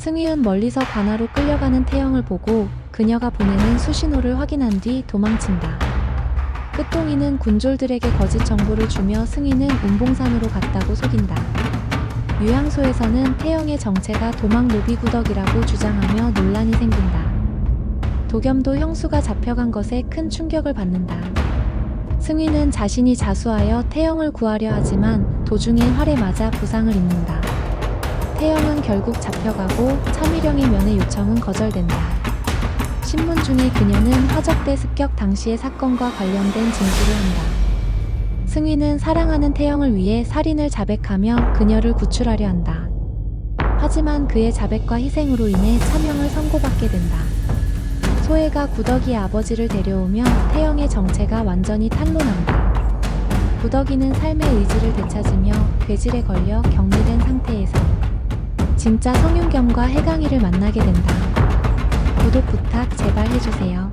승희은 멀리서 관하로 끌려가는 태영을 보고 그녀가 보내는 수신호를 확인한 뒤 도망친다. 끝동이는 군졸들에게 거짓 정보를 주며 승희는 운봉산으로 갔다고 속인다. 유양소에서는 태영의 정체가 도망 노비구덕이라고 주장하며 논란이 생긴다. 도겸도 형수가 잡혀간 것에 큰 충격을 받는다. 승희는 자신이 자수하여 태영을 구하려 하지만 도중에 활에 맞아 부상을 입는다. 결국 잡혀가고 차미령의 면회 요청은 거절된다. 신문 중에 그녀는 화적대 습격 당시의 사건과 관련된 진술을 한다. 승희는 사랑하는 태영을 위해 살인을 자백하며 그녀를 구출하려 한다. 하지만 그의 자백과 희생으로 인해 차명을 선고받게 된다. 소혜가 구덕이의 아버지를 데려오며 태영의 정체가 완전히 탄로난다. 구덕이는 삶의 의지를 되찾으며 괴질에 걸려 격리된 진짜 성윤겸과 해강이를 만나게 된다. 구독 부탁 제발 해주세요.